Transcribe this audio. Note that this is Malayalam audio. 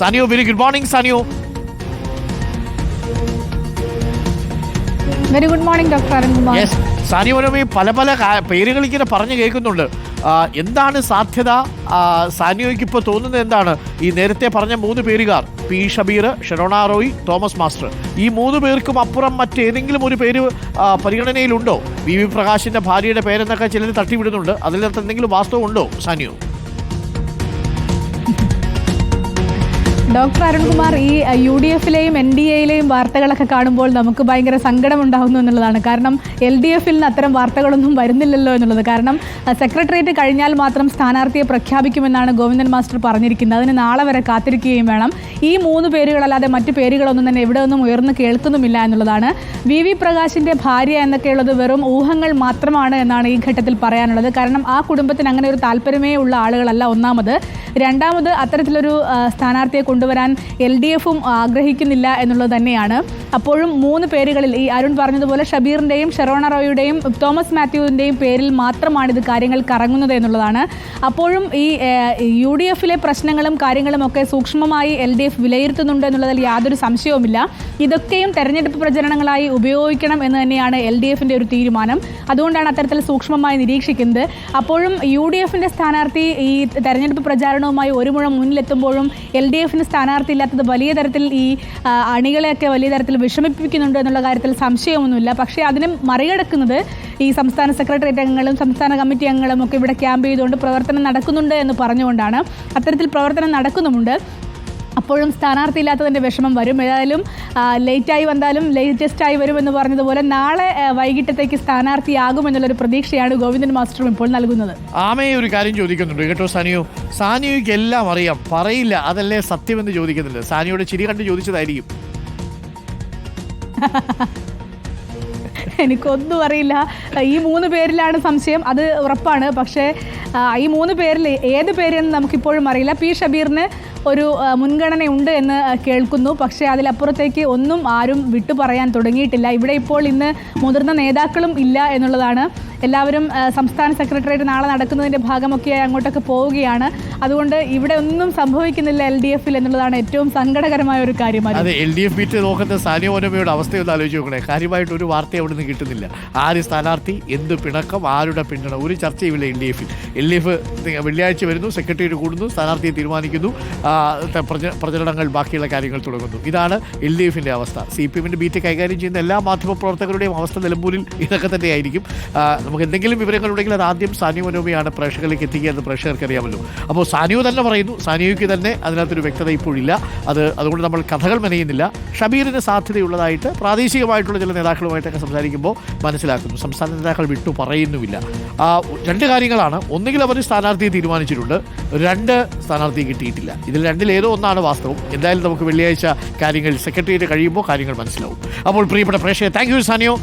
Sanio very good morning Sanio. Very good morning doctor Arunkumar yes Sanio മനോമി പല പല പേരുകൾ ഇങ്ങനെ പറഞ്ഞു കേൾക്കുന്നുണ്ട്. എന്താണ് സാധ്യത? സാനിയോയ്ക്ക് ഇപ്പോൾ തോന്നുന്നത് എന്താണ്? ഈ നേരത്തെ പറഞ്ഞ മൂന്ന് പേരുകാർ പി ഷബീർ ഷെറോണ റോയ് തോമസ് മാസ്റ്റർ. ഈ മൂന്ന് പേർക്കും അപ്പുറം മറ്റേതെങ്കിലും ഒരു പേര് പരിഗണനയിലുണ്ടോ? വി വി പ്രകാശിന്റെ ഭാര്യയുടെ പേരെന്നൊക്കെ ചിലർ തട്ടിവിടുന്നുണ്ട്. അതിനകത്ത് എന്തെങ്കിലും വാസ്തവം ഉണ്ടോ സാനിയോ? ഡോക്ടർ അരുൺകുമാർ ഈ യു ഡി എഫിലെയും എൻ ഡി എയിലെയും വാർത്തകളൊക്കെ കാണുമ്പോൾ നമുക്ക് ഭയങ്കര സങ്കടം ഉണ്ടാകുന്നു എന്നുള്ളതാണ്. കാരണം എൽ ഡി എഫിൽ നിന്ന് അത്തരം വാർത്തകളൊന്നും വരുന്നില്ലല്ലോ എന്നുള്ളത്. കാരണം സെക്രട്ടേറിയറ്റ് കഴിഞ്ഞാൽ മാത്രം സ്ഥാനാർത്ഥിയെ പ്രഖ്യാപിക്കുമെന്നാണ് ഗോവിന്ദൻ മാസ്റ്റർ പറഞ്ഞിരിക്കുന്നത്. അതിന് നാളെ വരെ കാത്തിരിക്കുകയും വേണം. ഈ മൂന്ന് പേരുകളല്ലാതെ മറ്റു പേരുകളൊന്നും തന്നെ എവിടെ ഒന്നും ഉയർന്നു കേൾക്കുന്നുമില്ല എന്നുള്ളതാണ്. വി വി പ്രകാശിന്റെ ഭാര്യ എന്നൊക്കെയുള്ളത് വെറും ഊഹങ്ങൾ മാത്രമാണ് എന്നാണ് ഈ ഘട്ടത്തിൽ പറയാനുള്ളത്. കാരണം ആ കുടുംബത്തിന് അങ്ങനെ ഒരു താല്പര്യമേ ഉള്ള ആളുകളല്ല ഒന്നാമത്. രണ്ടാമത് അത്തരത്തിലൊരു സ്ഥാനാർത്ഥിയെ കൊണ്ടുവരാൻ എൽ ഡി എഫും ആഗ്രഹിക്കുന്നില്ല എന്നുള്ളത് തന്നെയാണ്. അപ്പോഴും മൂന്ന് പേരുകളിൽ ഈ അരുൺ പറഞ്ഞതുപോലെ ഷബീറിന്റെയും ഷെറോണ റോയുടെയും തോമസ് മാത്യുവിന്റെയും പേരിൽ മാത്രമാണ് ഇത് കാര്യങ്ങൾ കറങ്ങുന്നത് എന്നുള്ളതാണ്. അപ്പോഴും ഈ യു ഡി എഫിലെ പ്രശ്നങ്ങളും കാര്യങ്ങളും ഒക്കെ സൂക്ഷ്മമായി എൽ ഡി എഫ് വിലയിരുത്തുന്നുണ്ട് എന്നുള്ളതിൽ യാതൊരു സംശയവുമില്ല. ഇതൊക്കെയും തെരഞ്ഞെടുപ്പ് പ്രചരണങ്ങളായി ഉപയോഗിക്കണം എന്ന് തന്നെയാണ് എൽ ഡി എഫിന്റെ ഒരു തീരുമാനം. അതുകൊണ്ടാണ് അത്തരത്തിൽ സൂക്ഷ്മമായി നിരീക്ഷിക്കുന്നത്. അപ്പോഴും യു ഡി എഫിന്റെ സ്ഥാനാർത്ഥി ഈ തെരഞ്ഞെടുപ്പ് പ്രചാരണവുമായി ഒരു മുഴം മുന്നിലെത്തുമ്പോഴും എൽ ഡി എഫിന് സ്ഥാനാർത്ഥി ഇല്ലാത്തത് വലിയ തരത്തിൽ ഈ അണികളെയൊക്കെ വലിയ തരത്തിൽ വിഷമിപ്പിക്കുന്നുണ്ട് എന്നുള്ള കാര്യത്തിൽ സംശയമൊന്നുമില്ല. പക്ഷേ അതിനെ മറികടക്കുന്നത് ഈ സംസ്ഥാന സെക്രട്ടേറിയറ്റ് അംഗങ്ങളും സംസ്ഥാന കമ്മിറ്റി അംഗങ്ങളും ഒക്കെ ഇവിടെ ക്യാമ്പ് ചെയ്തുകൊണ്ട് പ്രവർത്തനം നടക്കുന്നുണ്ട് എന്ന് പറഞ്ഞുകൊണ്ടാണ് അത്തരത്തിൽ പ്രവർത്തനം നടക്കുന്നുമുണ്ട്. അപ്പോഴും സ്ഥാനാർത്ഥി ഇല്ലാത്തതിന്റെ വിഷമം വരും. ഏതായാലും ലേറ്റായി വന്നാലും ലേറ്റസ്റ്റായി വരുമെന്ന് പറഞ്ഞതുപോലെ നാളെ വൈകിട്ടത്തേക്ക് സ്ഥാനാർത്ഥിയാകുമെന്നുള്ളൊരു പ്രതീക്ഷയാണ് ഗോവിന്ദൻ മാസ്റ്ററും ഇപ്പോൾ നൽകുന്നത്. ആമയെ ഒരു കാര്യം ചോദിക്കുന്നുണ്ട് കേട്ടോ സാനിയോ. സാനിയോയ്ക്ക് എല്ലാം അറിയാം. പറയില്ല. അതല്ലേ സത്യമെന്ന് ചോദിക്കുന്നുണ്ട്. സാനിയോട് ചിരി കണ്ട് ചോദിച്ചതായിരിക്കും. എനിക്കൊന്നും അറിയില്ല. ഈ മൂന്ന് പേരിലാണ് സംശയം. അത് ഉറപ്പാണ്. പക്ഷേ ഈ മൂന്ന് പേരിൽ ഏത് പേരെന്ന് നമുക്കിപ്പോഴും അറിയില്ല. പി. ഷബീറിന് ഒരു മുൻഗണനയുണ്ട് എന്ന് കേൾക്കുന്നു. പക്ഷേ അതിലപ്പുറത്തേക്ക് ഒന്നും ആരും വിട്ടു പറയാൻ തുടങ്ങിയിട്ടില്ല. ഇവിടെ ഇപ്പോൾ ഇന്ന് മുതിർന്ന നേതാക്കളും ഇല്ല എന്നുള്ളതാണ്. എല്ലാവരും സംസ്ഥാന സെക്രട്ടേറിയറ്റ് നാളെ നടക്കുന്നതിന്റെ ഭാഗമൊക്കെയായി അങ്ങോട്ടൊക്കെ പോവുകയാണ്. അതുകൊണ്ട് ഇവിടെ ഒന്നും സംഭവിക്കുന്നില്ല എൽ ഡി എഫിൽ എന്നുള്ളതാണ് ഏറ്റവും സങ്കടകരമായ ഒരു കാര്യമാണ് അതെ. എൽ ഡി എഫ് ബീറ്റ് നോക്കുന്ന സാനിയോനമ്മയുടെ അവസ്ഥയൊന്ന് ആലോചിച്ച് നോക്കണേ. കാര്യമായിട്ട് ഒരു വാർത്ത അവിടെ നിന്ന് കിട്ടുന്നില്ല. ആര് സ്ഥാനാർത്ഥി എന്ത് പിണക്കം ആരുടെ പിന്തുണ? ഒരു ചർച്ചയുമില്ല എൽ ഡി എഫിൽ. എൽ ഡി എഫ് വെള്ളിയാഴ്ച വരുന്നു സെക്രട്ടേറിയറ്റ് കൂടുന്നു സ്ഥാനാർത്ഥിയെ തീരുമാനിക്കുന്നു. പ്രചരണങ്ങൾ ബാക്കിയുള്ള കാര്യങ്ങൾ തുടങ്ങുന്നു. ഇതാണ് എൽ ഡി എഫിന്റെ അവസ്ഥ. സി പി എമ്മിന്റെ ബീറ്റ് കൈകാര്യം ചെയ്യുന്ന എല്ലാ മാധ്യമ പ്രവർത്തകരുടെയും അവസ്ഥ നിലമ്പൂരിൽ ഇതൊക്കെ തന്നെയായിരിക്കും. നമുക്ക് എന്തെങ്കിലും വിവരങ്ങൾ ഉണ്ടെങ്കിൽ അത് ആദ്യം സാനിയോ മനോമയാണ് പ്രേക്ഷകരിലേക്ക് എത്തിക്കുക എന്ന് പ്രേക്ഷകർക്ക് അറിയാമല്ലോ അപ്പോൾ സാനിയോ തന്നെ പറയുന്നു സാനിയോയ്ക്ക് തന്നെ അതിനകത്തൊരു വ്യക്തത ഇപ്പോഴില്ല. അത് അതുകൊണ്ട് നമ്മൾ കഥകൾ മെനയുന്നില്ല. ഷബീറിന് സാധ്യതയുള്ളതായിട്ട് പ്രാദേശികമായിട്ടുള്ള ചില നേതാക്കളുമായിട്ടൊക്കെ സംസാരിക്കുമ്പോൾ മനസ്സിലാക്കുന്നു. സംസ്ഥാന നേതാക്കൾ വിട്ടു പറയുന്നുമില്ല. രണ്ട് കാര്യങ്ങളാണ്. ഒന്നുകിൽ അവർ സ്ഥാനാർത്ഥിയെ തീരുമാനിച്ചിട്ടുണ്ട്. രണ്ട് സ്ഥാനാർത്ഥിയെ കിട്ടിയിട്ടില്ല. ഇതിൽ രണ്ടിലേതോ ഒന്നാണ് വാസ്തവം. എന്തായാലും നമുക്ക് വെള്ളിയാഴ്ച കാര്യങ്ങൾ സെക്രട്ടേറിയറ്റ് കഴിയുമ്പോൾ കാര്യങ്ങൾ മനസ്സിലാവും. അപ്പോൾ പ്രിയപ്പെട്ട പ്രേക്ഷകർ താങ്ക് യു സാനിയോ.